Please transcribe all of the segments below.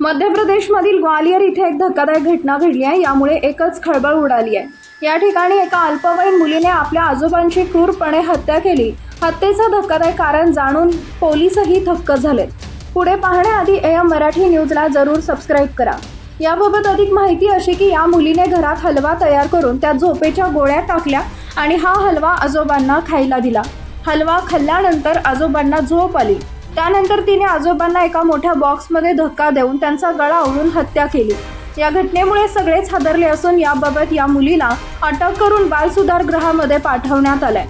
मध्य प्रदेशमधील ग्वालियर इथे एक धक्कादायक घटना घडली आहे. यामुळे एकच खळबळ उडाली आहे. या ठिकाणी एका अल्पवयीन मुलीने आपल्या आजोबांची क्रूरपणे हत्या केली. हत्येचं धक्कादायक कारण जाणून पोलीसही थक्क झालेत. पुढे पाहण्याआधी एम मराठी न्यूजला जरूर सबस्क्राईब करा. याबाबत अधिक माहिती अशी की या मुलीने घरात हलवा तयार करून त्या झोपेच्या गोळ्या टाकल्या आणि हा हलवा आजोबांना खायला दिला. हलवा खाल्ल्यानंतर आजोबांना झोप आली. त्यानंतर तिने आजोबांना एका मोठ्या बॉक्समध्ये धक्का देऊन त्यांचा गळा आवळून हत्या केली. या घटनेमुळे सगळेच हादरले असून याबाबत या मुलीला अटक करून बालसुधारगृहामध्ये पाठवण्यात आलाय.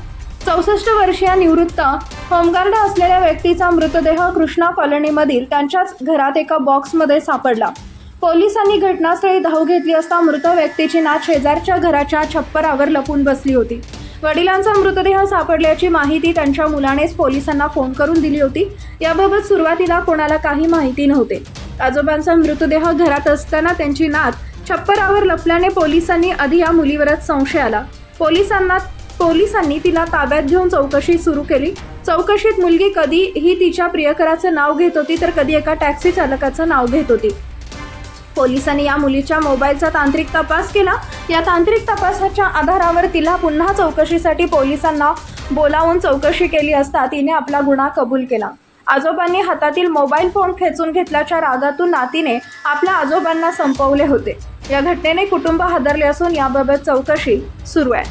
चौसष्ट वर्षीय निवृत्त होमगार्ड असलेल्या व्यक्तीचा मृतदेह कृष्णा कॉलनीमधील त्यांच्याच घरात एका बॉक्समध्ये सापडला. पोलिसांनी घटनास्थळी धाव घेतली असता मृत व्यक्तीची नात शेजारच्या घराच्या छप्परावर लपून बसली होती. वडिलांचा मृतदेह सापडल्याची माहिती त्यांच्या मुलानेच पोलिसांना फोन करून दिली होती. याबाबत सुरुवातीला कोणाला काही माहिती नव्हते. आजोबांचा मृतदेह घरात असताना त्यांची नात छप्परावर लपल्याने पोलिसांनी आधी या मुलीवरच संशय आला. पोलिसांना पोलिसांनी तिला ताब्यात घेऊन चौकशी सुरू केली. चौकशीत मुलगी कधी ही तिच्या प्रियकराचं नाव घेत होती तर कधी एका टॅक्सी चालकाचं नाव घेत होती. पोलिसांनी या मुलीच्या मोबाईलचा तांत्रिक तपास केला. या तांत्रिक तपासाच्या आधारावर तिला पुन्हा चौकशीसाठी पोलिसांना बोलावून चौकशी केली असता तिने आपला गुन्हा कबूल केला. आजोबांनी हातातील मोबाईल फोन खेचून घेतल्याच्या रागातून नातीने आपल्या आजोबांना संपवले होते. या घटनेने कुटुंब हादरले असून याबाबत चौकशी सुरू आहे.